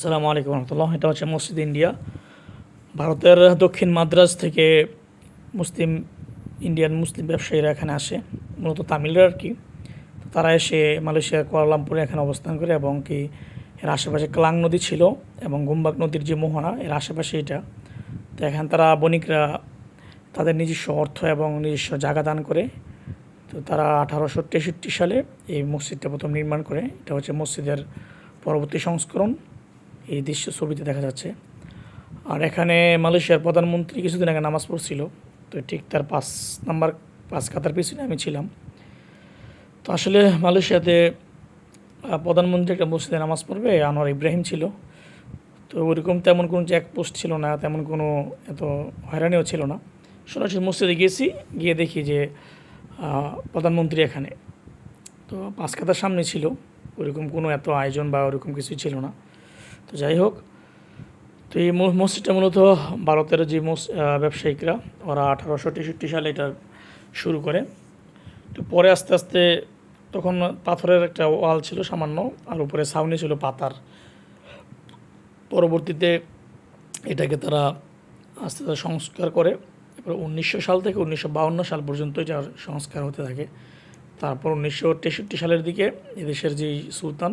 আসসালামু আলাইকুম রহমতুল্লাহ। এটা হচ্ছে মসজিদ ইন্ডিয়া। ভারতের দক্ষিণ মাদ্রাজ থেকে মুসলিম, ইন্ডিয়ান মুসলিম ব্যবসায়ীরা এখানে আসে। মূলত তামিলরা আর কি। তারা এসে মালয়েশিয়া কুয়ালালামপুরে এখানে অবস্থান করে এবং কি এর আশেপাশে ক্লাং নদী ছিল এবং গুম্বাক নদীর যে মোহনা, এর আশেপাশে এটা। তো এখানে তারা বণিকরা তাদের নিজস্ব অর্থ এবং নিজস্ব জায়গা দান করে। তো তারা আঠারোশো তেষট্টি সালে এই মসজিদটা প্রথম নির্মাণ করে। এটা হচ্ছে মসজিদের পরবর্তী সংস্করণ। এই দৃশ্য ছবিতে দেখা যাচ্ছে। আর এখানে মালয়েশিয়ার প্রধানমন্ত্রী কিছুদিন আগে নামাজ পড়ছিল, তো ঠিক তার পাঁচ নাম্বার, পাঁচ খাতার পিছনে আমি ছিলাম। তো আসলে মালয়েশিয়াতে প্রধানমন্ত্রী একটা মসজিদে নামাজ পড়বে, আনোয়ার ইব্রাহিম ছিল। তো ওইরকম তেমন কোনো চেক পোস্ট ছিল না, তেমন কোনো এত হয়রানিও ছিল না। সরাসরি মসজিদে গিয়েছি গিয়ে দেখি যে প্রধানমন্ত্রী এখানে। তো পাঁচ খাতার সামনে ছিল ওরকম কোনো এত আয়োজন বা ওরকম কিছুই ছিল না। তো যাই হোক, তো এই মসজিদটা মূলত ভারতের যে ব্যবসায়িকরা, ওরা আঠারোশো তেষট্টি সালে এটা শুরু করে। তো পরে আস্তে আস্তে তখন পাথরের একটা ওয়াল ছিল সামান্য, আর উপরে ছাউনি ছিল পাতার। পরবর্তীতে এটাকে তারা আস্তে আস্তে সংস্কার করে। এরপর উনিশশো সাল থেকে উনিশশো সাল পর্যন্ত এটার সংস্কার হতে থাকে। তারপর উনিশশো তেষট্টি সালের দিকে এদেশের যেই সুলতান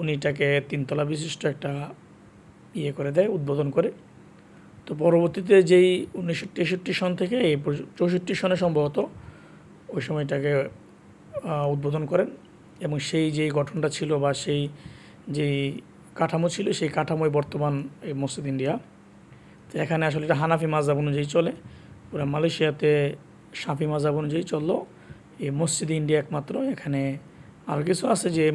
উনি এটাকে তিনতলা বিশিষ্ট একটা ইয়ে করে দেয়, উদ্বোধন করে। তো পরবর্তীতে যেই উনিশশো তেষট্টি সন থেকে এই চৌষট্টি সনে সম্ভবত ওই সময়টাকে উদ্বোধন করেন এবং সেই যেই গঠনটা ছিল বা সেই যেই কাঠামো ছিল, সেই কাঠামোই বর্তমান এই মসজিদ ইন্ডিয়া। তো এখানে আসলে এটা হানাফি মাজাব অনুযায়ী চলে। পুরো মালয়েশিয়াতে সাফি মাজাব অনুযায়ী চলল। এই মসজিদ ইন্ডিয়া একমাত্র। এখানে আরও কিছু আছে যে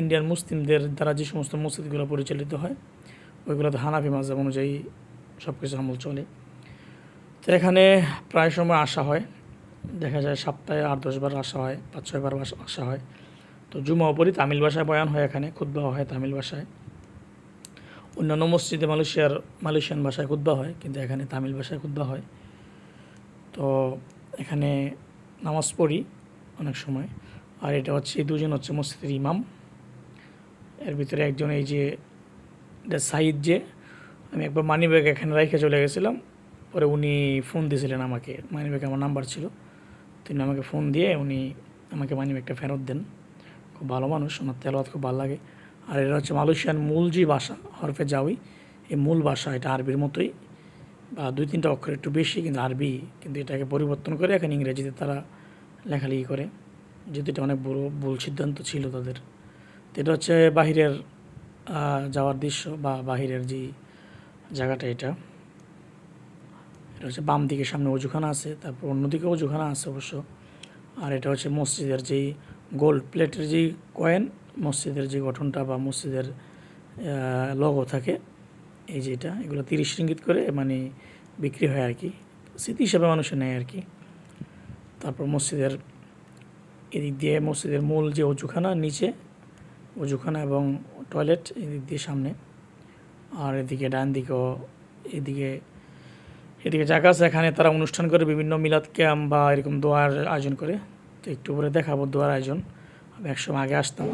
ইন্ডিয়ান মুসলিমদের দ্বারা যে সমস্ত মসজিদগুলো পরিচালিত হয় ওইগুলোতে হানাফি মাজাব অনুযায়ী সব কিছু আমল চলে। তো এখানে প্রায় সময় আসা হয়, দেখা যায় সপ্তাহে আট দশবার আসা হয়, পাঁচ ছয়বার আসা হয়। তো জুমা উপরই তামিল ভাষায় বয়ান হয় এখানে খুদ্া হয় তামিল ভাষায়। অন্যান্য মসজিদে মালয়েশিয়ার মালয়েশিয়ান ভাষায় খুদ্া হয়, কিন্তু এখানে তামিল ভাষায় খুদ্া হয়। তো এখানে নামাজ পড়ি অনেক সময়, আর এটা হচ্ছে দুজন হচ্ছে মসজিদের ইমাম। এর ভিতরে একজন এই যে এটা সাইদ যে, আমি একবার মানি ব্যাগ এখানে রেখে চলে গেছিলাম, পরে উনি ফোন দিয়েছিলেন আমাকে। মানি ব্যাগে আমার নাম্বার ছিল। তিনি আমাকে ফোন দিয়ে উনি আমাকে মানি ব্যাগটা ফেরত দেন। খুব ভালো মানুষ, ওনার তেলাওয়াত খুব ভালো লাগে। আর এটা হচ্ছে মালয়েশিয়ান মূল যে ভাষা, হরফে জাউই। এই মূল ভাষা এটা আরবির মতোই। বা দুই তিনটা অক্ষর একটু বেশি, কিন্তু আরবি, কিন্তু এটাকে পরিবর্তন করে এখন ইংরেজিতে তারা লেখালেখি করে। যেহেতু এটা অনেক বড় ভুল সিদ্ধান্ত ছিল তাদের। এটা হচ্ছে বাহিরের যাওয়ার দৃশ্য বা বাহিরের যে জায়গাটা এটা। এটা হচ্ছে বাম দিকে সামনে অজুখানা আছে, তারপর অন্যদিকে অজুখানা আছে অবশ্য। আর এটা হচ্ছে মসজিদের যেই গোল্ড প্লেটের যেই কয়েন, মসজিদের যে গঠনটা বা মসজিদের লগো থাকে, এই যে এটা, এগুলো তিরিশ রিঙ্গিত করে মানে বিক্রি হয় আর কি। স্মৃতি হিসাবে মানুষে নেয় আর কি। তারপর মসজিদের এদিক দিয়ে মসজিদের মূল যে অজুখানা, নিচে অজুখানা এবং টয়লেট এদিক দিয়ে সামনে। আর এদিকে ডান দিকেও এদিকে এদিকে জায়গা আছে। এখানে তারা অনুষ্ঠান করে, বিভিন্ন মিলাদ ক্যাম্প বা এরকম দোয়ার আয়োজন করে। তো একটু পরে দেখাবো দোয়ার আয়োজন। আমি একসময় আগে আসতাম।